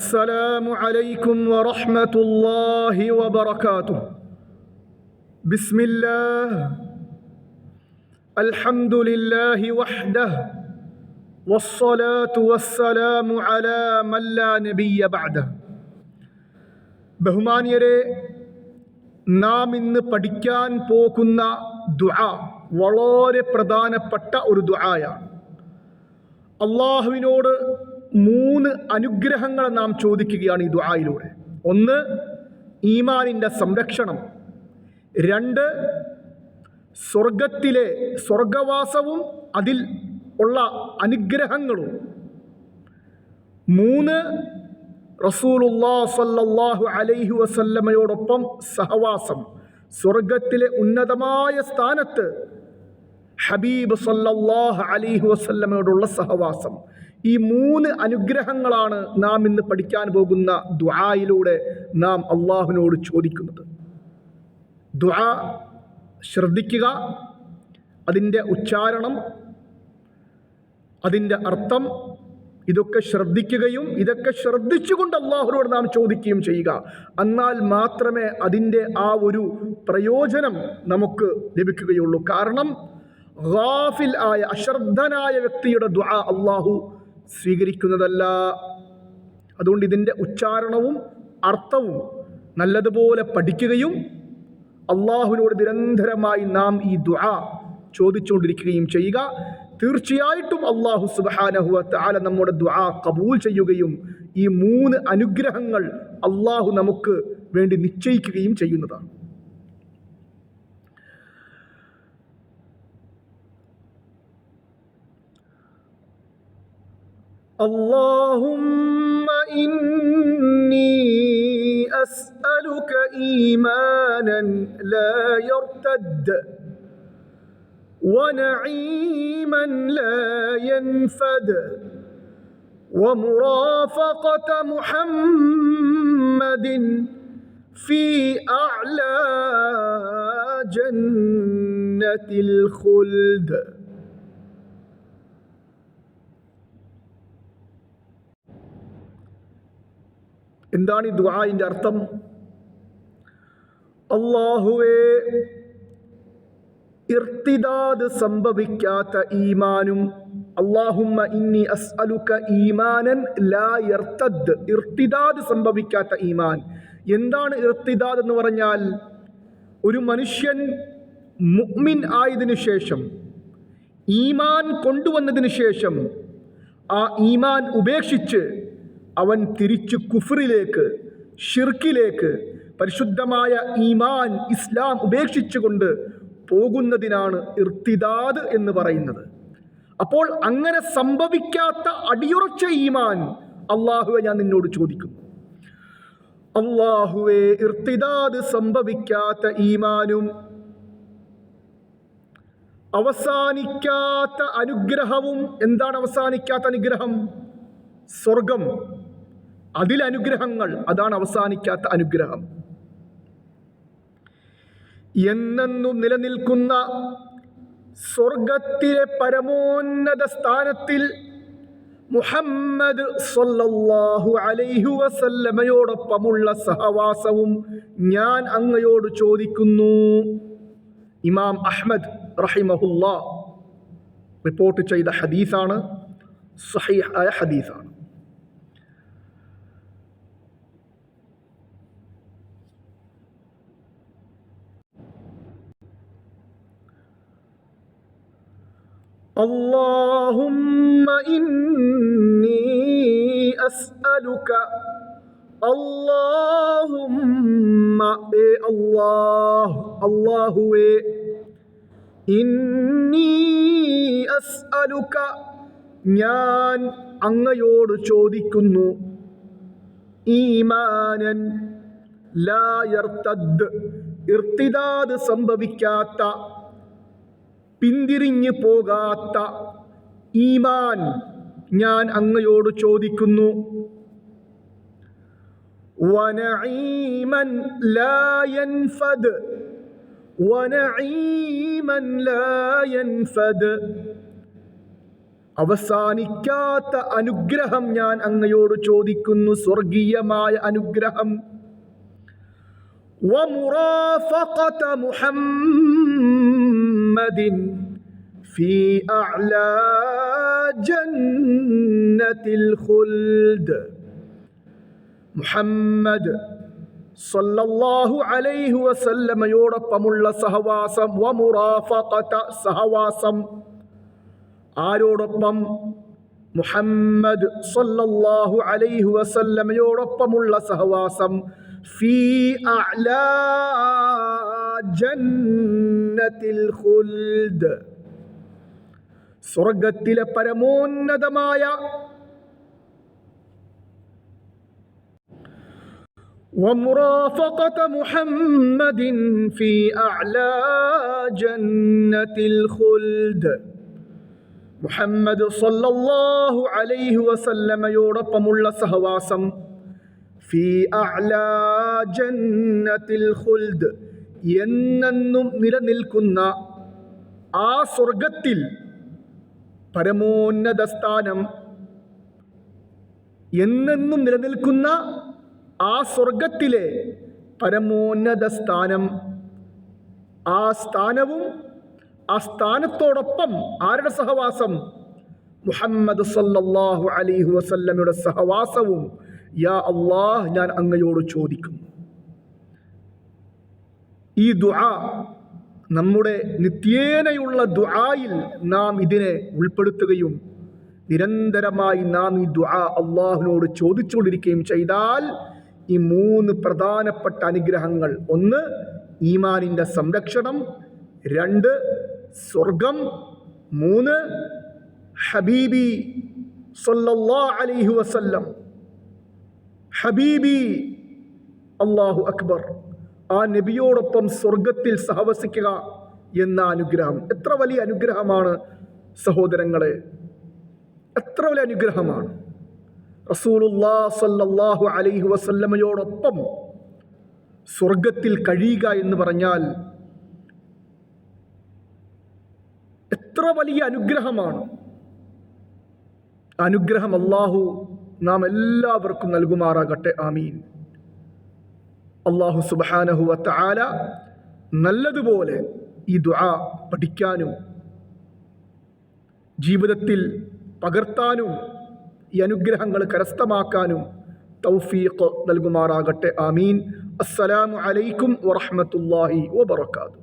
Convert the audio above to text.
السلام عليكم ورحمة الله وبركاته بسم الله الحمد لله وحده والصلاة والسلام على من لا نبي بعده ബഹുമാനിയരെ നാം ഇന്ന് പഠിക്കാൻ പോകുന്ന ദുആ വളരെ പ്രധാനപ്പെട്ട ഒരു ദുആയാണ് അള്ളാഹുവിനോട് മൂന്ന് അനുഗ്രഹങ്ങൾ നാം ചോദിക്കുകയാണ് ഈ ദുആയിലൂടെ. ഒന്ന് ഈമാനിന്റെ സംരക്ഷണം. രണ്ട് സ്വർഗത്തിലെ സ്വർഗവാസവും അതിൽ ഉള്ള അനുഗ്രഹങ്ങളും. മൂന്ന് റസൂലുല്ലാ സല്ലല്ലാഹു അലൈഹി വസല്ലമയോടൊപ്പം സഹവാസം. സ്വർഗത്തിലെ ഉന്നതമായ സ്ഥാനത്ത് ഹബീബ് സല്ലല്ലാഹു അലൈഹി വസല്ലമയോടുള്ള സഹവാസം. ഈ മൂന്ന് അനുഗ്രഹങ്ങളാണ് നാം ഇന്ന് പഠിക്കാൻ പോകുന്ന ദ്വായിലൂടെ നാം അള്ളാഹുവിനോട് ചോദിക്കുന്നത്. ദ്വാ ശ്രദ്ധിക്കുക അതിന്റെ ഉച്ചാരണം അതിന്റെ അർത്ഥം ഇതൊക്കെ ശ്രദ്ധിക്കുകയും ഇതൊക്കെ ശ്രദ്ധിച്ചുകൊണ്ട് അള്ളാഹുനോട് നാം ചോദിക്കുകയും ചെയ്യുക. എന്നാൽ മാത്രമേ അതിന്റെ ആ ഒരു പ്രയോജനം നമുക്ക് ലഭിക്കുകയുള്ളൂ. കാരണം ഗാഫിൽ ആയ അശ്രദ്ധനായ വ്യക്തിയുടെ ദ്വാ അള്ളാഹു സ്വീകരിക്കുന്നതല്ല. അതുകൊണ്ട് ഇതിന്റെ ഉച്ചാരണവും അർത്ഥവും നല്ലതുപോലെ പഠിക്കുകയും അള്ളാഹുവിനോട് നിരന്തരമായി നാം ഈ ദുആ ചോദിച്ചുകൊണ്ടിരിക്കുകയും ചെയ്യുക. തീർച്ചയായിട്ടും അള്ളാഹു സുബാനഹുവ താല നമ്മുടെ ദുആ കബൂൽ ചെയ്യുകയും ഈ മൂന്ന് അനുഗ്രഹങ്ങൾ അള്ളാഹു നമുക്ക് വേണ്ടി നിശ്ചയിക്കുകയും ചെയ്യുന്നതാണ്. اللهم إني أسألك إيمانا لا يرتد ونعيما لا ينفد ومرافقة محمد في أعلى جنة الخلد. എന്താണ് ഈ ദുആയിന്റെ അർത്ഥം? അള്ളാഹുവേ ഇർത്തിദാദ് സംഭവിക്കാത്ത ഈമാനും അള്ളാഹുമ്മ ഇന്നി അസ്അലുക ഈമാനൻ ലാ ഇർത്തദ് ഇർത്തിദാദ് സംഭവിക്കാത്ത ഈമാൻ. എന്താണ് ഇർത്തിദാദ് എന്ന് പറഞ്ഞാൽ? ഒരു മനുഷ്യൻ മുഅ്മിൻ ആയതിനു ശേഷം ഈമാൻ കൊണ്ടുവന്നതിന് ശേഷം ആ ഈമാൻ ഉപേക്ഷിച്ച് അവൻ തിരിച്ചു കുഫറിലേക്ക് ഷിർക്കിലേക്ക് പരിശുദ്ധമായ ഈമാൻ ഇസ്ലാം ഉപേക്ഷിച്ചുകൊണ്ട് പോകുന്നതിനാണ് ഇർത്തിദാദ് എന്ന് പറയുന്നത്. അപ്പോൾ അങ്ങനെ സംഭവിക്കാത്ത അടിയുറച്ച ഈമാൻ അള്ളാഹുവെ ഞാൻ നിന്നോട് ചോദിക്കുന്നു. അള്ളാഹുവെ ഇർത്തിദാദ് സംഭവിക്കാത്ത ഈമാനും അവസാനിക്കാത്ത അനുഗ്രഹവും എന്താണ് അവസാനിക്കാത്ത അനുഗ്രഹം? സ്വർഗം. അതിലനുഗ്രഹങ്ങൾ അതാണ് അവസാനിക്കാത്ത അനുഗ്രഹം. എന്നെന്നും നിലനിൽക്കുന്ന സ്വർഗത്തിലെ പരമോന്നത സ്ഥാനത്തിൽ മുഹമ്മദ് സല്ലല്ലാഹു അലൈഹി വസല്ലമയോടൊപ്പമുള്ള സഹവാസവും ഞാൻ അങ്ങയോട് ചോദിക്കുന്നു. ഇമാം അഹ്മദ് റഹിമഹുല്ല റിപ്പോർട്ട് ചെയ്ത ഹദീസാണ് സഹീഹായ ഹദീസാണ്. اللهم إني أسألك اللهم إيه الله الله إني أسألك ഞാൻ അങ്ങയോട് ചോദിക്കുന്നു ഈമാനൻ ലായർത്തദ് ഇർത്തിദാദ് സംഭവിക്കാത്ത പിന്തിരിഞ്ഞു പോകാത്ത ഈമാൻ ഞാൻ അങ്ങയോട് ചോദിക്കുന്നു വനഈമൻ ലാ യൻഫദ് വനഈമൻ ലാ യൻഫദ് അവസാനിക്കാത്ത അനുഗ്രഹം ഞാൻ അങ്ങയോട് ചോദിക്കുന്നു സ്വർഗീയമായ അനുഗ്രഹം ومرافقة محمد في أعلى جنة الخلد മുഹമ്മദ് സല്ലല്ലാഹു അലൈഹി വസല്ലമയോടൊപ്പമുള്ള സഹവാസം വമുറാഫഖത സഹവാസം ആരോടൊപ്പം മുഹമ്മദ് സല്ലല്ലാഹു അലൈഹി വസല്ലമയോടൊപ്പമുള്ള സഹവാസം ഫീ അഅ്ലാ ജന്നത്തിൽ ഖുൽദ് സ്വർഗത്തിലെ പരമോന്നതമായ ومرافقة محمد في أعلى جنة الخلد മുഹമ്മദ് സല്ലല്ലാഹു അലൈഹി വസല്ലമയോടൊപ്പമുള്ള സഹവാസം ഫീ അഅ്ലാ ജന്നത്തിൽ ഖുൽദ് എന്നെന്നും നിലനിൽക്കുന്ന ആ സ്വർഗത്തിൽ പരമോന്നത സ്ഥാനം എന്നെന്നും നിലനിൽക്കുന്ന ആ സ്വർഗത്തിലെ പരമോന്നത സ്ഥാനം ആ സ്ഥാനവും ആ സ്ഥാനത്തോടൊപ്പം ആരുടെ സഹവാസം? മുഹമ്മദ് സല്ലല്ലാഹു അലൈഹി വസല്ലമയുടെ സഹവാസവും. യാ അള്ളാഹ് ഞാൻ അങ്ങയോട് ചോദിക്കും ഈ ദുആ നമ്മുടെ നിത്യേനയുള്ള ദുആയിൽ നാം ഇതിനെ ഉൾപ്പെടുത്തുകയും നിരന്തരമായി നാം ഈ ദുആ അള്ളാഹുവിനോട് ചോദിച്ചുകൊണ്ടിരിക്കുകയും ചെയ്താൽ ഈ മൂന്ന് പ്രധാനപ്പെട്ട അനുഗ്രഹങ്ങൾ. ഒന്ന് ഈമാനിന്റെ സംരക്ഷണം. രണ്ട് സ്വർഗം. മൂന്ന് ഹബീബി സല്ലല്ലാ അലൈഹി വസല്ലം. ഹബീബി അള്ളാഹു അക്ബർ. ആ നബിയോടൊപ്പം സ്വർഗത്തിൽ സഹവസിക്കുക എന്ന അനുഗ്രഹം. എത്ര വലിയ അനുഗ്രഹമാണ് സഹോദരങ്ങളെ. എത്ര വലിയ അനുഗ്രഹമാണ്. റസൂലുല്ലാ സല്ലാഹു അലൈഹി വസല്ലമയോടൊപ്പം സ്വർഗത്തിൽ കഴിയുക എന്ന് പറഞ്ഞാൽ എത്ര വലിയ അനുഗ്രഹമാണ്. അനുഗ്രഹം അള്ളാഹു നാം എല്ലാവർക്കും നൽകുമാറാകട്ടെ. ആമീൻ. അള്ളാഹു സുബാനഹു ആല നല്ലതുപോലെ ഈ ദുആ പഠിക്കാനും ജീവിതത്തിൽ പകർത്താനും ഈ അനുഗ്രഹങ്ങൾ കരസ്ഥമാക്കാനും തൗഫീഖ് നൽകുമാറാകട്ടെ. ആമീൻ. അസ്സലാമു അലൈക്കും വറഹ്മത്തുള്ളാഹി വബറകാതുഹു.